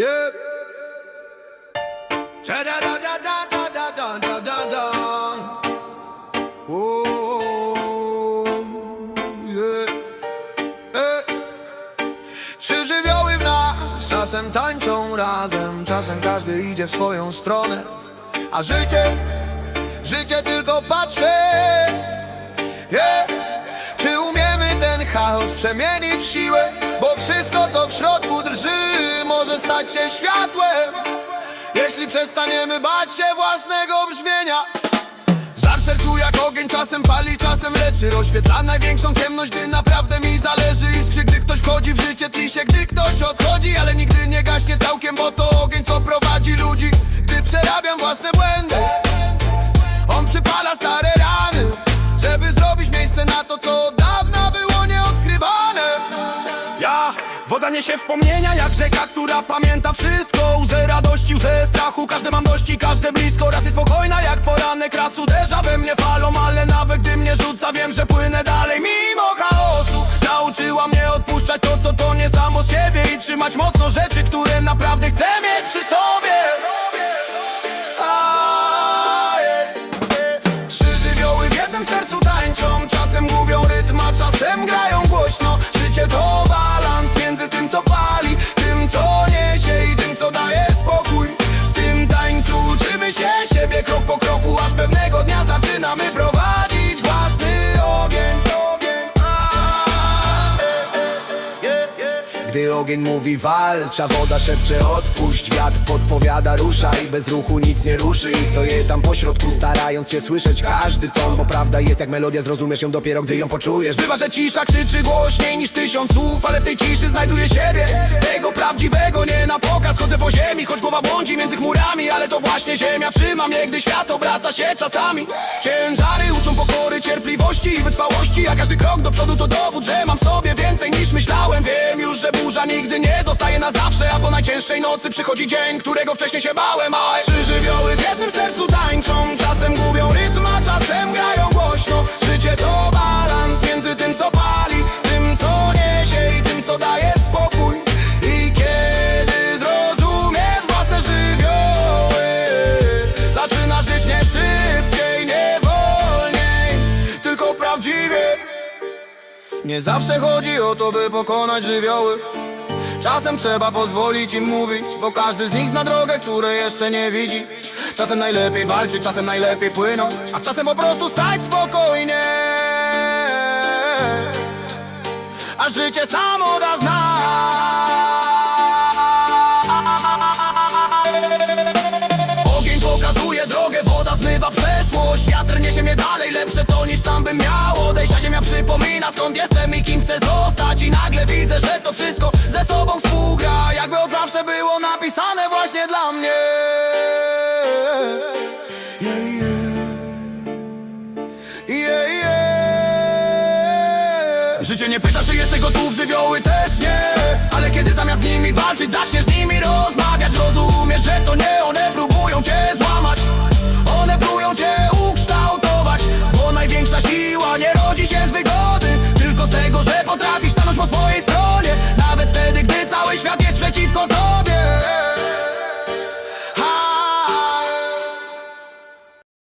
Yeah. Da da da da da da da da da da. Oh, yeah. Eh. Trzy żywioły w nas czasem tańczą razem, czasem każdy idzie w swoją stronę, a życie, życie tylko patrzy. Yeah. Czy umiemy ten chaos przemienić w siłę? Się światłem. Jeśli przestaniemy bać się własnego brzmienia Żar sercu jak ogień czasem pali, czasem leczy Rozświetla największą ciemność, gdy naprawdę mi zależy. Iskrzy, gdy ktoś wchodzi w życie, tli się, gdy ktoś odchodzi Ale nigdy nie gaśnie całkiem, bo to ogień, co prowadzi ludzi. Gdy przerabiam własne błędy woda niesie wspomnienia jak rzeka, która pamięta wszystko. Łzę radości, łzę strachu, każde mam dość i każde blisko. Raz jest spokojna jak poranek, raz uderza we mnie falą Ale nawet gdy mnie rzuca, wiem, że płynę dalej. Mimo chaosu Nauczyła mnie odpuszczać to, co to nie samo z siebie I trzymać mocno rzeczy, które naprawdę chcę mieć przy sobie. Trzy żywioły w jednym sercu tańczą Czasem gubią rytm, a czasem grają Gdy ogień mówi walcz, a woda szepcze odpuść. Wiatr podpowiada ruszaj, bez ruchu nic nie ruszy. I stoję tam po środku starając się słyszeć każdy ton. Bo prawda jest jak melodia, zrozumiesz ją dopiero gdy ją poczujesz. Bywa, że cisza krzyczy głośniej niż tysiąc słów Ale w tej ciszy znajduję siebie. Tego prawdziwego nie na pokaz. Chodzę po ziemi, choć głowa błądzi między chmurami Ale to właśnie ziemia trzyma mnie, gdy świat obraca się czasami. Ciężary uczą pokory, cierpliwości i wytrwałości A każdy krok do przodu to burza nigdy nie zostaje na zawsze A po najcięższej nocy przychodzi dzień, którego wcześniej się bałem A trzy żywioły w jednym sercu tańczą. Czasem gubią rytm, a czasem grają głośno. Życie to balans między tym, co pali Tym, co niesie i tym, co daje spokój. I kiedy zrozumiesz własne żywioły Zaczynasz żyć nie szybciej, nie wolniej Tylko prawdziwie. Nie zawsze chodzi o to, by pokonać żywioły Czasem trzeba pozwolić im mówić Bo każdy z nich zna drogę, której jeszcze nie widzi. Czasem najlepiej walczyć, czasem najlepiej płynąć A czasem po prostu stać spokojnie. A życie samo da znak Ogień pokazuje drogę, woda zmywa przeszłość. Wiatr niesie mnie dalej, lepsze to niż sam bym miał odejść ziemia przypomina skąd jestem i kim chcę zostać. I nagle widzę, że to wszystko ze sobą współgra. Jakby od zawsze było napisane właśnie dla mnie. Życie nie pyta, czy jesteś gotów, żywioły też nie. Ale kiedy zamiast nimi walczyć, zaczniesz nimi rozmawiać